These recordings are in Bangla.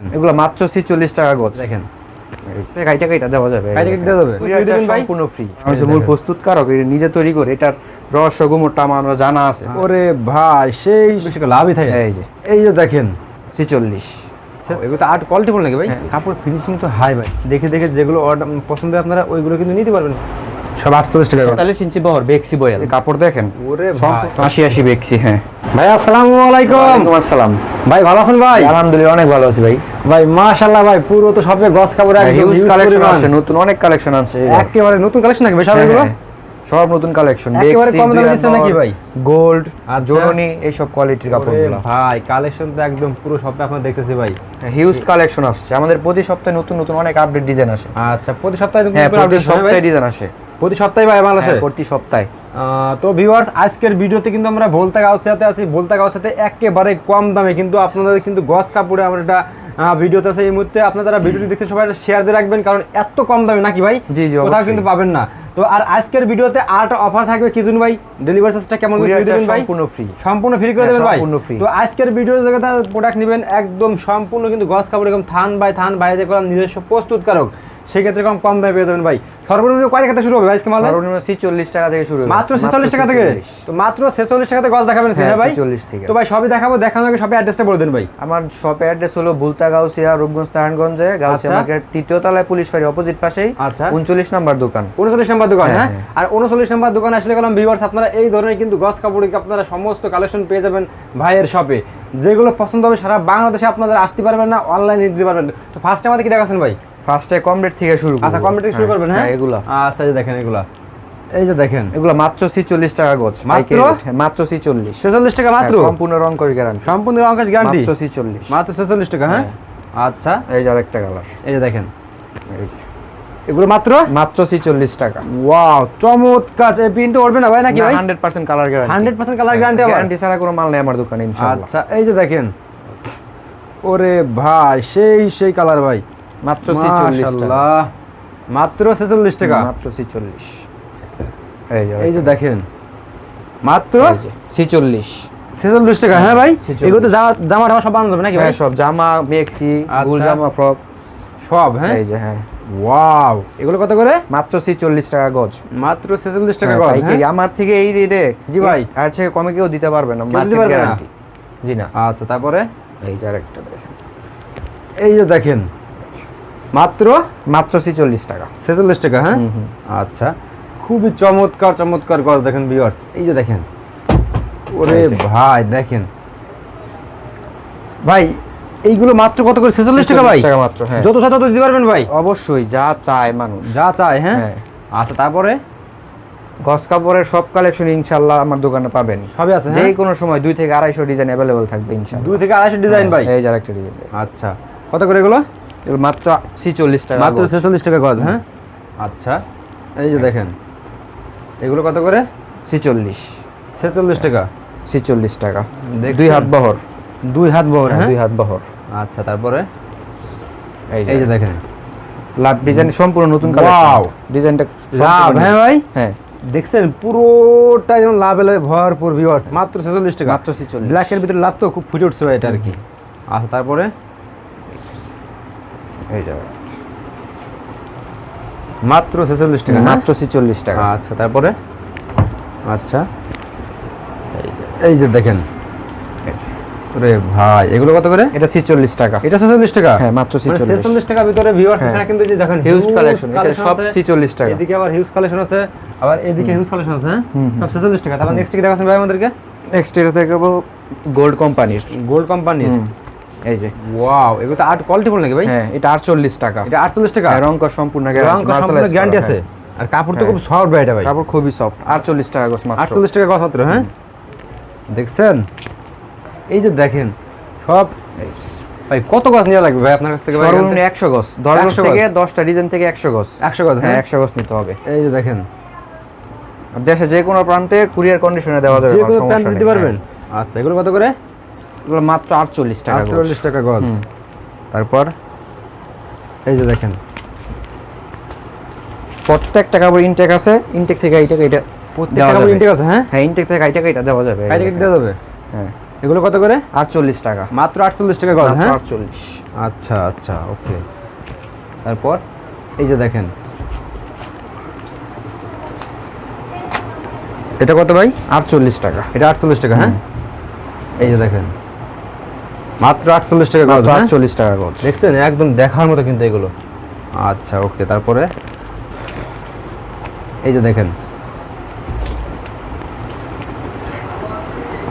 এগুলো মাত্র ছিচল্লিশ টাকা গজ। দেখেন। কাইটা কাইটা দেওয়া যাবে কাইটা কাইটা দেওয়া যাবে? কুরিয়ার দিবেন চার্জ ভাই? সম্পূর্ণ ফ্রি আমি মূল প্রস্তুতকারক নিজে তৈরি করে এটার রহস্য গুমরটা আমার জানা আছে। ওরে ভাই সেই বেশি লাভই থাকে এই যে। এই যে দেখেন। ছিচল্লিশ। এগুলো তো আর্ট কোয়ালিটি বল নাকি ভাই? হ্যাঁ। কাপড় ফিনিশিং তো হাই ভাই। দেখে দেখে যেগুলো পছন্দ আপনারা ওইগুলো কিন্তু নিতে পারবেন। সব আটচল্লিশ টাকা করে। পঁয়তাল্লিশ ইঞ্চি বহর বেক্সি বই আছে। কাপড় দেখেন। ওরে সম্পূর্ণ ভাই। আশি আশি বেক্সি হ্যাঁ। ভাই আসসালামু আলাইকুম। ওয়ালাইকুম আসসালাম। ভাই ভালো আছেন ভাই? আলহামদুলিল্লাহ অনেক ভালো আছি ভাই। ভাই মাশাআল্লাহ ভাই পুরো তো সবে গস কাপড় একদম কালেকশন আছে নতুন অনেক কালেকশন আছে একেবারে নতুন কালেকশন নাকি সব হ্যাঁ, এগুলো? হ্যাঁ। সব নতুন কালেকশন একেবারে কম দামে দিচ্ছেন নাকি ভাই? গোল্ড আচ্ছা। জোরনি এইসব কোয়ালিটির কাপড়গুলো। ভাই কালেকশন তো একদম পুরো শপে আপনারা দেখতেছি ভাই। হিউজ কালেকশন আসছে। আমাদের প্রতি সপ্তাহে নতুন নতুন অনেক আপডেট ডিজাইন আসে। আচ্ছা প্রতি সপ্তাহে নতুন হ্যাঁ হয় ভাই? সপ্তাহে ডিজাইন আসে। প্রতি সপ্তাহে ভাই বাংলাদেশে? হ্যাঁ, প্রতি সপ্তাহে। তো ভিউয়ার্স আজকের ভিডিওতে কিন্তু আমরা ভোলতা গাউসাতে আছি। ভোলতা গাউসাতে একেবারে কম দামে কিন্তু আপনাদের কিন্তু গস কাপড়ে আমরা এটা ভিডিওতে আছে। এই মুহূর্তে আপনারা ভিডিওটি দেখতে সবাই শেয়ার দিয়ে রাখবেন কারণ এত কম দামে নাকি ভাই? জি, জি, কোথাও কিন্তু পাবেন না। তো আর আজকের ভিডিওতে আট অফার থাকবে কি ভাই? ডেলিভারি চার্জটা কেমন করে দিবেন ভাই? সম্পূর্ণ ফ্রি সম্পূর্ণ ফ্রি করে হ্যাঁ, দেবেন ভাই? সম্পূর্ণ free। তো আজকের ভিডিওর জায়গাতে প্রোডাক্ট নেবেন। একদম সম্পূর্ণ কিন্তু গস কাপড় এরকম থান বাই থান বাইরে করলাম নিজস্ব প্রস্তুতকারক। সেক্ষেত্রে কম কম দামে পেয়ে যাবেন ভাই। সর্বনিম্ন কয় টাকা থেকে শুরু হবে ভাই আজকে মাল? সর্বনিম্ন ছিচল্লিশ টাকা থেকে শুরু হবে। মাত্র ছেচল্লিশ টাকা থেকে? তো মাত্র ছেচল্লিশ টাকাতে গজ দেখাবেন হ্যাঁ, ভাই। 46 থেকে। তো ভাই সবই দেখাবো দেখানোর আগে সবই অ্যাড্রেসটা বলে দেন ভাই। আমার শপের অ্যাড্রেস হলো বুলতা গাউসিয়া রূপগঞ্জ নারায়ণগঞ্জে। গাউসিয়া আচ্ছা। মার্কেট তৃতীয় তলায় পুলিশ ফাঁড়ি অপোজিট পাশেই। আচ্ছা। উনচল্লিশ নাম্বার দোকান। উনচল্লিশ নাম্বার দোকান হ্যাঁ, হ্যাঁ? হ্যাঁ। আর উনচল্লিশ নাম্বার দোকান আসলে গেলাম ভিউয়ার্স আপনারা এই ধরনের কিন্তু গস কাপড়ে আপনারা সমস্ত কালেকশন পেয়ে যাবেন ভাইয়ের শপে যেগুলো পছন্দ হবে সারা বাংলাদেশে আপনারা আসতে পারবেন না অনলাইনে দিতে পারবেন। তো ফার্স্টে আমাদের কি দেখাচ্ছেন ভাই? ফার্স্টে কম রেট থেকে শুরু করব। আচ্ছা কমেন্ট থেকে শুরু করবেন হ্যাঁ? এগুলা। আচ্ছা এই দেখেন এগুলা। এই যে দেখেন। এগুলো মাত্র ছিচল্লিশ টাকা গজ মাত্র? হ্যাঁ, মাত্র ছিচল্লিশ। ছেচল্লিশ টাকা মাত্র? সম্পূর্ণ রং করে গ্যারান্টি সম্পূর্ণ অঙ্কাশ গ্যারান্টি মাত্র ছিচল্লিশ। মাত্র ছেচল্লিশ টাকা হ্যাঁ? আচ্ছা। এই যে আরেকটা কালার এই যে দেখেন। এই যে। এগুলো মাত্র? মাত্র ছিচল্লিশ টাকা। ওয়াও চমৎকার। এই প্রিন্ট উঠবে না ভাই নাকি ভাই? Hundred percent colour guarantee hundred percent colour guarantee guarantee ছাড়া কোনো মাল নেই আমার দোকানে ইনশাআল্লাহ। আচ্ছা এই যে দেখেন। ওরে ভাই সেই সেই কালার ভাই। মাত্র ছিচল্লিশ টাকা মাত্র ছেচল্লিশ টাকা? মাত্র ছিচল্লিশ। এই যে এই যে দেখেন। মাত্র? ছিচল্লিশ। ছেচল্লিশ টাকা হ্যাঁ ভাই? এগুলো তো জামা জামা টামা সব বানানো যাবে নাকি ভাই? হ্যাঁ সব জামা মেক্সি আচ্ছা। জামা ফ্রক। সব হ্যাঁ? এই যে হ্যাঁ। ওয়াও! এগুলো কত করে? মাত্র ছিচল্লিশ টাকা গজ। মাত্র ছেচল্লিশ টাকা হ্যাঁ, গজ? আমার থেকে এই রেটে জি ভাই। আর থেকে কমে কেউ দিতে পারবে না কেউ মার্কেট গ্যারান্টি জি না। আচ্ছা তারপরে? এই যে আরেকটা দেখেন। এই যে দেখেন মাত্র? মাত্র ছিচল্লিশ টাকা। ছেচল্লিশ টাকা হ্যাঁ। আচ্ছা খুবই চমৎকার চমৎকার গজ দেখেন ভিউয়ার্স এই যে দেখেন। ওরে ভাই দেখেন। ভাই এইগুলো মাত্র কত করে? ছেচল্লিশ টাকা ভাই? টাকা মাত্র হ্যাঁ। যত সাথে দিতে পারবেন ভাই? অবশ্যই যা চায় মানুষ। যা চায় হ্যাঁ? হ্যাঁ। আচ্ছা তারপরে? গস কাপড়ের সব কালেকশন ইনশাল্লাহ আমার দোকানে পাবেন। সবই আছে যে হ্যাঁ? কোনো সময় দুই থেকে আড়াইশো ডিজাইন অ্যাভেলেবল থাকবে ইনশাল্লাহ দুই থেকে আড়াইশো ডিজাইন ভাই? হ্যাঁ, এই যে আরেকটা ডিজাইন আচ্ছা কত করে এগুলো? মাত্র ছিচল্লিশ টাকা মাত্র ছেচল্লিশ টাকা গজ হ্যাঁ? আচ্ছা এই যে দেখেন এগুলো কত করে? ছিচল্লিশ। ছেচল্লিশ টাকা। ছিচল্লিশ টাকা। দুই হাত বহর। দুই হাত বহর হ্যাঁ, হ্যাঁ? দুই হাত বহর। আচ্টা তারপরে? এই যে দেখেন। লাভ ডিজাইন সম্পূর্ণ নতুন! কালার ডিজাইনটা লাভ হ্যাঁ ভাই? হ্যাঁ। দেখছেন পুরোটা যেমন লাভ এলো ভরপুর ভিউয়ার্স মাত্র ছেচল্লিশ টাকা। মাত্র ছিচল্লিশ। ব্ল্যাকের ভিতরে লাভ তো খুব ফুটে উঠছে ভাই এটা আর কি। আচ্ছা তারপরে? এই মাত্র ছেচল্লিশ টাকা হ্যাঁ? মাত্র ছিচল্লিশ টাকা। আচ্ছা তারপরে? আচ্ছা। এই যে দেখেন। রে ভাই এগুলো কত করে? এটা ছিচল্লিশ টাকা। এটা ছেচল্লিশ টাকা? হ্যাঁ, মাত্র মানে 46 টাকা ভিতরে ভিউয়ার্স হ্যাঁ। এখানে কিন্তু যে দেখেন হিউজ কালেকশন সব। ছিচল্লিশ টাকা। এদিকে আবার হিউজ কালেকশন আছে আবার এদিকে হিউজ কালেকশন আছে হ্যাঁ? সব টাকা। তাহলে নেক্সট কি ভাই আমাদেরকে? নেক্সট এটা গোল্ড কোম্পানির গোল্ড কোম্পানি এই যে। ওয়াও এগুলো তো নাকি ভাই? হ্যাঁ এটা আটচল্লিশ টাকা। এটা আটচল্লিশ টাকা? হ্যাঁ, রং কর সম্পূর্ণ গ্যারান্টি গ্যারান্টি আছে। আর কাপড় তো খুব সফট ভাই এটা ভাই। কাপড় খুবই সফট আটচল্লিশ টাকা গোস মাত্র। আটচল্লিশ টাকা কথা মাত্র হ্যাঁ? দেখছেন? এই যে দেখেন সব ভাই কত গাছ নেওয়া লাগবে ভাই আপনার কাছ থেকে ভাই? সর্বনিম্ন একশো গজ দশ গজ থেকে দশটা ডিজাইন থেকে একশো গজ একশো গাছ হ্যাঁ? হ্যাঁ একশো গজ নিতে হবে। এই যে দেখেন। দেশে যে কোনো প্রান্তে কুরিয়ার কন্ডিশনে দেওয়া যাবে কোনো দিতে পারবেন? আচ্ছা এগুলো কত করে? হ্যাঁ। এগুলো মাত্র আটচল্লিশ টাকা আটচল্লিশ টাকা গজ তারপর এই যে দেখেন। প্রত্যেকটা কাপড় ইনটেক আছে ইনটেক থেকে এইটা এটা। ইনটেক আছে হ্যাঁ? হ্যাঁ ইনটেক থেকে এটা দেওয়া যাবে। দেওয়া যাবে? হ্যাঁ। এগুলো কত করে? আটচল্লিশ টাকা। মাত্র আটচল্লিশ টাকা গজ হ্যাঁ? আটচল্লিশ। আচ্ছা আচ্ছা ওকে। তারপর এই যে দেখেন। এটা কত ভাই? আটচল্লিশ টাকা। এটা আটচল্লিশ টাকা হ্যাঁ? এই যে দেখেন। মাত্র আটচল্লিশ টাকা গজ হ্যাঁ? আটচল্লিশ টাকা গজ দেখছেন? একদম দেখার মতো কিন্তু এগুলো। আচ্ছা ওকে তারপরে? এই যে দেখেন।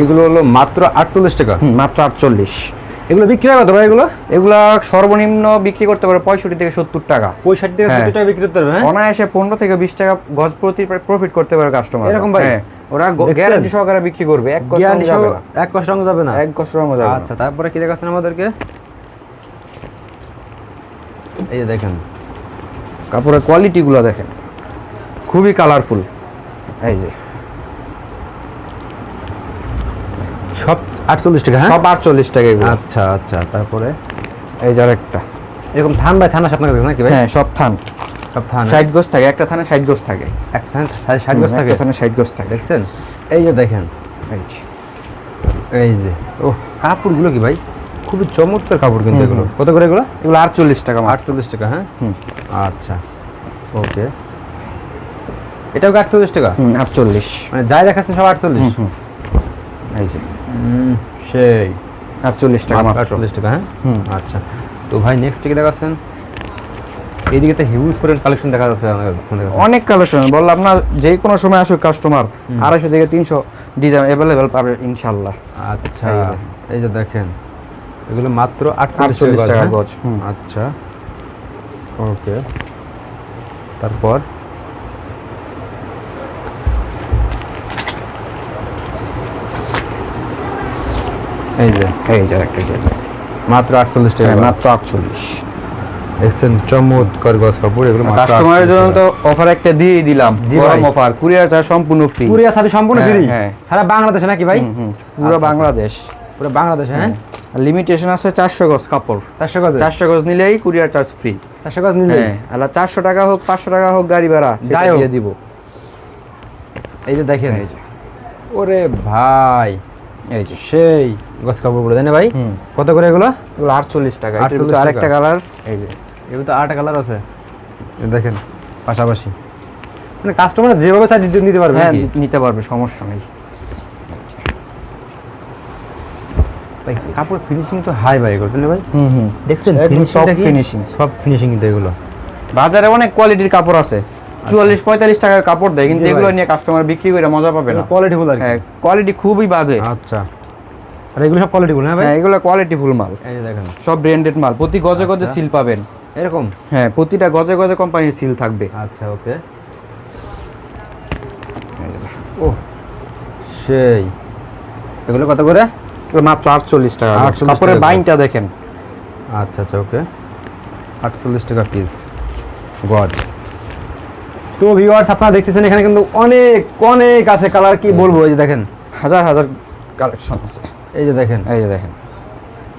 এগুলো হলো মাত্র আটচল্লিশ টাকা। মাত্র আটচল্লিশ। এগুলো বিক্রি হয় কত ভাই এগুলো? এগুলা সর্বনিম্ন বিক্রি করতে পারে পঁয়ষট্টি থেকে সত্তর টাকা। পঁয়ষট্টি থেকে হ্যাঁ। সত্তর টাকা বিক্রি করতে হবে হ্যাঁ? অনায়াসে পনেরো থেকে বিশ টাকা গজ প্রতি প্রফিট করতে পারে কাস্টমার এরকম ভাই? হ্যাঁ ওরা গ্যারান্টি সহকারে বিক্রি করবে এক কষ্ট যাবে না। এক কষ্ট যাবে না? এক কষ্ট যাবে না। আচ্ছা তারপরে কি দেখাচ্ছেন আমাদেরকে? এই যে দেখেন। কাপড়ের কোয়ালিটি গুলো দেখেন। খুবই কালারফুল এই যে। সব আটচল্লিশ টাকা হ্যাঁ? সব আটচল্লিশ টাকা এগুলো। আচ্ছা আচ্ছা তারপরে? এই যার একটা এরকম থান ভাই থানা আপনাকে দেখেন নাকি ভাই? হ্যাঁ সব থান। সব থান ষাট গোজ থাকে একটা থানে ষাট গোজ থাকে। এক থান ষাট গজ থাকে? একটা থানে ষাট গোজ থাকে। দেখছেন? এই যে দেখেন। এই যে। এই যে। ও কাপড়গুলো কি ভাই? খুবই চমৎকার কাপড় কিন্তু এগুলো। কত করে এগুলো? এগুলো আটচল্লিশ টাকা আটচল্লিশ টাকা হ্যাঁ? হুম। আচ্ছা ওকে। এটাও আটচল্লিশ টাকা? হুম আটচল্লিশ। মানে যাই দেখাচ্ছেন সব আটচল্লিশ? এই যে। সেই। আটচল্লিশ টাকা আটচল্লিশ টাকা হ্যাঁ? হুম। আচ্ছা। তো ভাই নেক্সট কি দেখাচ্ছেন? এইদিকে তো হিউজ করে কালেকশন দেখা যাচ্ছে অনেক কালেকশন বললাম না যে কোনো সময় আসুক কাস্টমার আড়াইশো থেকে তিনশো ডিজাইন অ্যাভেলেবেল পাবে ইনশাল্লাহ। আচ্ছা। এই যে। দেখেন এগুলো মাত্র আটচল্লিশ আটচল্লিশ টাকা হ্যাঁ? গজ আচ্ছা। ওকে তারপর? এই যে এই যে একটা যে মাত্র আটচল্লিশ টাকা। হ্যাঁ, মাত্র আটচল্লিশ। দেখছেন চমৎকার গজ কাপড় এগুলো কাস্টমারের জন্য তো অফার একটা দিয়ে দিলাম গরম অফার কুরিয়ার চার্জ সম্পূর্ণ ফ্রি কুরিয়ার সাথে সম্পূর্ণ হ্যাঁ, ফ্রি হ্যাঁ। সারা বাংলাদেশে নাকি ভাই? পুরো আচ্ছা, বাংলাদেশ। পুরো বাংলাদেশে হ্যাঁ? লিমিটেশন আছে চারশো গজ কাপড়। চারশো গজ? চারশো গজ নিলেই কুরিয়ার চার্জ ফ্রি চারশো গজ নিলে হ্যাঁ আর চারশো টাকা হোক পাঁচশো টাকা হোক গাড়ি ভাড়া। দিয়ে দিব। এই যে দেখেন। এই যে। ওরে ভাই এই যে। সেই ভাই। কত করে এগুলো? এগুলো আটচল্লিশ টাকা। এটার 48 আরেকটা কালার এই যে। এগুলো তো আটটা কালার আছে? দেখেন পাশাপাশি। মানে কাস্টমার যেভাবে চাই নিতে পারবে হ্যাঁ নিতে পারবে সমস্যা নেই। ভাই কাপড় ফিনিশিং তো হাই ভাই ভাই। হুম হুম। দেখছেন কি? ফিনিশিং সব ফিনিশিং কিন্তু এগুলো। বাজারে অনেক কোয়ালিটির কাপড় আছে। চুয়াল্লিশ পঁয়তাল্লিশ টাকার কাপড় দেয় কিন্তু এগুলো নিয়ে কাস্টমার বিক্রি করে মজা পাবে না। কোয়ালিটি ফুল আর কি। হ্যাঁ কোয়ালিটি খুবই বাজে। আচ্ছা। আর এগুলো সব কোয়ালিটি ফুল হ্যাঁ ভাই? হ্যাঁ এগুলো কোয়ালিটি ফুল মাল। এই দেখেন। সব ব্র্যান্ডেড মাল। প্রতি গজে গজে আচ্ছা। সিল পাবেন। এরকম? হ্যাঁ প্রতিটা গজে গজে কোম্পানির সিল থাকবে। আচ্ছা ওকে। ও সেই। এগুলো কত করে? এগুলো মাত্র আটচল্লিশ টাকা গজ। 48 কাপড়ের বাইনটা দেখেন। আচ্ছা আচ্ছা ওকে। আটচল্লিশ টাকা পিস গড তো ভিউয়ার্স আপনারা দেখতেছেন এখানে কিন্তু অনেক অনেক আছে। কালার কি বলব? এই যে দেখেন। হাজার হাজার কালেকশন আছে। এই যে দেখেন। এই যে দেখেন।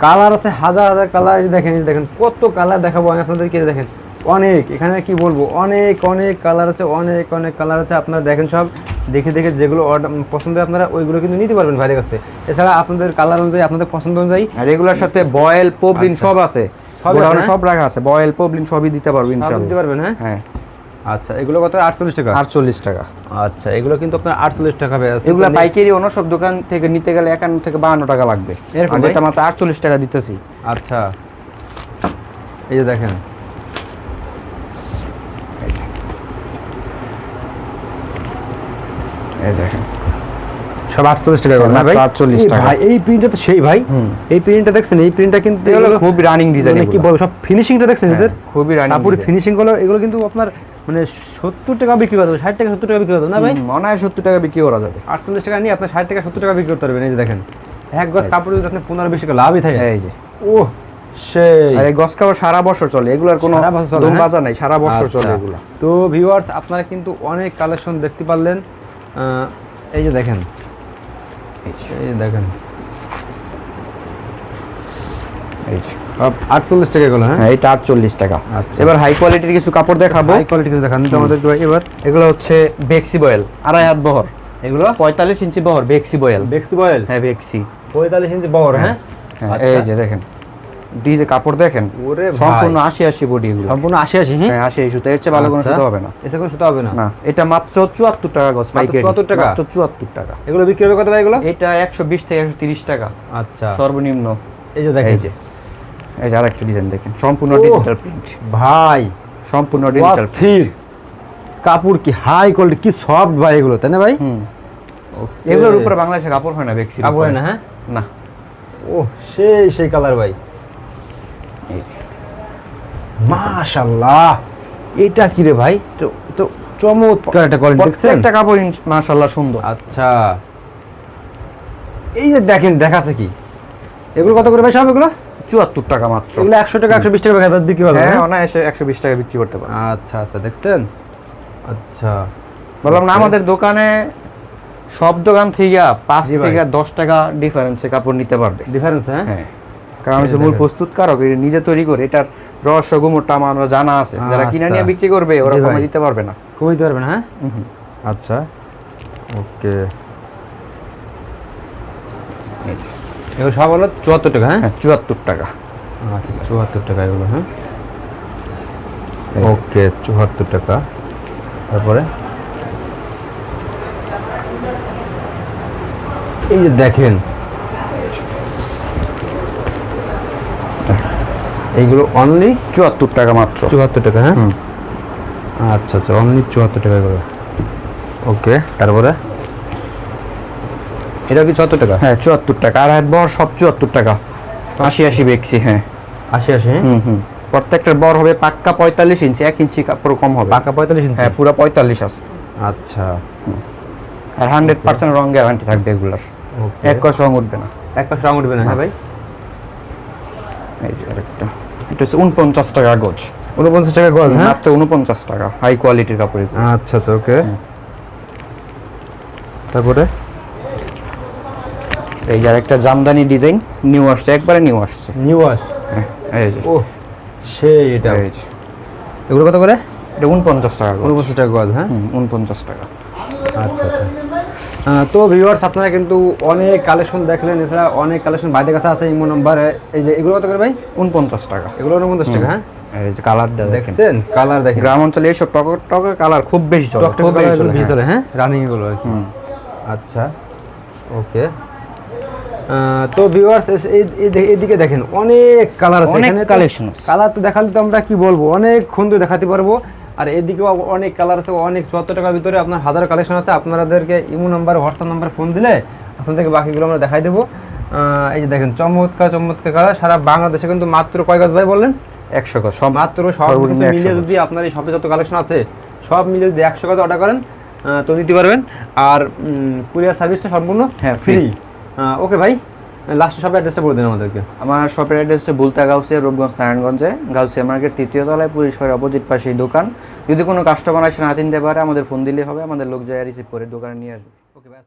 কালার আছে হাজার হাজার কালার এই দেখেন দেখেন কত কালার দেখাবো আমি আপনাদেরকে দেখেন। অনেক এখানে কি বলব অনেক অনেক কালার আছে অনেক অনেক কালার আছে আপনারা দেখেন সব। দেখে দেখে যেগুলো পছন্দ আপনারা ওইগুলো কিন্তু নিতে পারবেন ভাইদের কাছে এছাড়া আপনাদের কালার অনুযায়ী আপনাদের পছন্দ অনুযায়ী রেগুলার সাথে বয়েল পবলিন আচ্ছা। সব আছে। আছে, সব রাখা আছে। বয়েল পবলিন সবই দিতে পারবেন দিতে পারবেন হ্যাঁ? হ্যাঁ। আচ্ছা এগুলো কত? আটচল্লিশ টাকা? আটচল্লিশ টাকা। আচ্ছা এগুলো কিন্তু আপনার আটচল্লিশ টাকা পেয়ে আছে। এগুলা পাইকারি অন্য সব দোকান থেকে নিতে গেলে একান্ন থেকে বাহান্ন টাকা লাগবে। আর যেটা মাত্র আটচল্লিশ টাকা দিতেছি। আচ্ছা। এই যে দেখেন। এই দেখেন। সব আটচল্লিশ টাকা না ভাই? 48 এই টাকা। ভাই এই প্রিন্টটা তো সেই ভাই। এই প্রিন্টটা দেখছেন? এই প্রিন্টটা কিন্তু খুব রানিং ডিজাইন মানে কি বলব সব ফিনিশিংটা দেখছেন এদের? খুবই রানিং ফিনিশিংগুলো এগুলো কিন্তু আপনার মানে সত্তর টাকা বিক্রি করতে হবে ষাট টাকা সত্তর টাকা বিক্রি করতে না ভাই? মনে হয় সত্তর টাকা বিক্রি করা যাবে। আটচল্লিশ টাকা নিয়ে আপনার ষাট টাকা সত্তর টাকা বিক্রি করতে পারবেন এই যে দেখেন। এক গজ কাপড় যদি আপনি পনেরো বিশ টাকা লাভই থাকে। এই যে। ও সেই। আর এই গস কাপড় সারা বছর চলে এগুলার কোনো সারা বছর চলে, দম হ্যাঁ? নাই সারা বছর চলে আচ্ছা। এগুলা। তো ভিউয়ার্স আপনারা কিন্তু অনেক কালেকশন দেখতে পারলেন। এই যে দেখেন। এই যে দেখেন। এই যে। আটচল্লিশ টাকা এগুলো হ্যাঁ? হ্যাঁ এটা আটচল্লিশ টাকা। আচ্ছা। এবার হাই কোয়ালিটির কিছু কাপড় দেখাবো। হাই কোয়ালিটি কিছু দেখান আমাদের এবার। এগুলো হচ্ছে বেক্সি বয়েল আড়াই হাত বহর। এগুলো? পঁয়তাল্লিশ ইঞ্চি বহর বেক্সি বয়েল বেক্সি বয়েল হ্যাঁ বেক্সি পঁয়তাল্লিশ ইঞ্চি বহর আচ্ছা। এই যে দেখেন ডিজে কাপড় দেখেন সম্পূর্ণ আশি আশি বডি এগুলো। সম্পূর্ণ আশি আশি হ্যাঁ আশি সুতো এর চেয়ে ভালো কোনো আচ্ছা। সুতো হবে না। এসে কোনো সুতো হবে না? না এটা মাত্র চুয়াত্তর টাকা গছ পাইকারি। 74 টাকা? মাত্র চুয়াত্তর টাকা। এগুলো বিক্রি হবে কত ভাই এগুলো? এটা একশো বিশ থেকে একশো তিরিশ টাকা। আচ্ছা। সর্বনিম্ন। এই যে দেখেন। এই যে। এই যে আরেকটা ডিজাইন দেখেন। সম্পূর্ণ ডিজিটাল প্রিন্ট ভাই সম্পূর্ণ ডিজিটাল অস্থির কাপড় কি হাই কোয়ালিটি কি সফট ভাই এগুলো তাই না ভাই? এগুলোর উপরে বাংলাদেশে কাপড় হয় না বেক্সি কাপড় হয় না হ্যাঁ? না। ও সেই সেই কালার ভাই। যে। এটা কি রে ভাই? তো তো চমৎকার একটা কোয়ালিটি প্রত্যেকটা কাপড় মাশাআল্লাহ সুন্দর। আচ্ছা। এই যে দেখেন দেখাচ্ছে কি? এগুলো কত করে ভাই সব এগুলো? চুয়াত্তর টাকা মাত্র। এগুলো একশো টাকা একশো বিশ টাকা বিক্রি হবে হ্যাঁ অনায়াসে একশো বিশ টাকা বিক্রি করতে পারে আচ্ছা আচ্ছা দেখছেন? আচ্ছা। বললাম না আমাদের দোকানে সব দোকান থেকে পাঁচ থেকে দশ টাকা ডিফারেন্সে কাপড় নিতে পারবে। ডিফারেন্স হ্যাঁ? হ্যাঁ কারণ এই মূল। প্রস্তুতকারক এটা নিজে তৈরি করে এটার রহস্য গুমরটা আমার জানা আছে। যারা কিনে আচ্ছা। নিয়ে বিক্রি করবে ওরা কমে দিতে পারবে না। কমে দিতে পারবেন হ্যাঁ? আচ্ছা ওকে। এগুলো সব হলো চুয়াত্তর টাকা হ্যাঁ? হ্যাঁ চুয়াত্তর টাকা। আচ্ছা চুয়াত্তর টাকা এগুলো হ্যাঁ? ওকে চুয়াত্তর টাকা। তারপরে? এই যে দেখেন। এইগুলো অনলি চুয়াত্তর টাকা মাত্র। চুয়াত্তর টাকা হ্যাঁ? আচ্ছা আচ্ছা অনলি চুয়াত্তর টাকা করে ওকে তারপরে? এটা কি চুয়াত্তর টাকা? হ্যাঁ চুয়াত্তর টাকা। আর এক বর সব চুয়াত্তর টাকা। আশি আশি বেক্সি হ্যাঁ। আশি আশি হ্যাঁ? হুম হুম। প্রত্যেকটার বর হবে পাক্কা পঁয়তাল্লিশ ইঞ্চি এক ইঞ্চি কাপড় কম হবে। পাকা পঁয়তাল্লিশ ইঞ্চি? হ্যাঁ পুরো পঁয়তাল্লিশ আছে। আচ্ছা। আর হান্ড্রেড পার্সেন্ট রং গ্যারান্টি থাকবে এগুলার। এক কষ রং উঠবে না। এক পাশে রং উঠবে না হ্যাঁ ভাই? এই যে আরেকটা। এটা হচ্ছে উনপঞ্চাশ টাকা গজ। উনপঞ্চাশ টাকা গজ হ্যাঁ? মাত্র উনপঞ্চাশ টাকা হাই কোয়ালিটির কাপড় আচ্ছা আচ্ছা ওকে। তারপরে? এই যে আরেকটা জামদানি ডিজাইন নিউ আসছে একবারে নিউ আসছে। নিউ ওয়াশ হ্যাঁ, এই যে। ও সেই এটা। এই যে। এগুলো কত করে? এটা উনপঞ্চাশ টাকা উনপঞ্চাশ টাকা গজ হ্যাঁ? উনপঞ্চাশ টাকা। আচ্ছা আচ্ছা। তো ভিউয়ার্স আপনারা কিন্তু অনেক কালেকশন দেখলেন এছাড়া অনেক কালেকশন বাইরের কাছে আছে ইমো নাম্বারে। এই যে এগুলো কত করে ভাই? উনপঞ্চাশ টাকা। এগুলো উনপঞ্চাশ টাকা হ্যাঁ? এই যে দেখেন। দেখছেন? কালার দেখেন। গ্রাম অঞ্চলে এইসব টক টকের কালার খুব বেশি চলে খুব বেশি কালার চলে হ্যাঁ। হ্যাঁ? রানিং এগুলো আর হুম। আচ্ছা ওকে। তো ভিউয়ার্স এদিকে দেখেন অনেক কালার আছে অনেক আছে। কালার তো দেখালে তো আমরা কি বলব? অনেক সুন্দর দেখাতে পারব। আর এদিকেও অনেক কালার আছে অনেক চুয়াত্তর টাকার ভিতরে আপনার হাজার কালেকশন আছে। আপনাদেরকে Imo number WhatsApp number phone দিলে আপনাদেরকে বাকিগুলো আমরা দেখাই দেবো। এই যে দেখেন চমৎকার চমৎকার কালার সারা বাংলাদেশে কিন্তু মাত্র কয় গাছ ভাই বললেন? একশো সব মাত্র সব সর্বনিম্ন কিছু 100 মিলিয়ে যদি আপনার এই শপে যত কালেকশন আছে সব মিলিয়ে যদি একশো কথা অর্ডার করেন তো নিতে পারবেন। আর কুরিয়ার সার্ভিসটা সম্পূর্ণ হ্যাঁ, ফ্রি। ওকে ভাই লাস্ট শপের অ্যাড্রেসটা বলে দিন আমাদেরকে। আমার শপের অ্যাড্রেস হচ্ছে বুলতা গাউসিয়া রূপগঞ্জ নারায়ণগঞ্জে। গাউসিয়া মার্কেট তৃতীয় তলায় পুলিশ ফাঁড়ির অপোজিট পাশে দোকান। যদি কোনো কাস্টমার আসে না চিনতে পারে আমাদের ফোন দিলে হবে আমাদের লোক যায় রিসিভ করে দোকানে নিয়ে আসবে। ওকে ভাই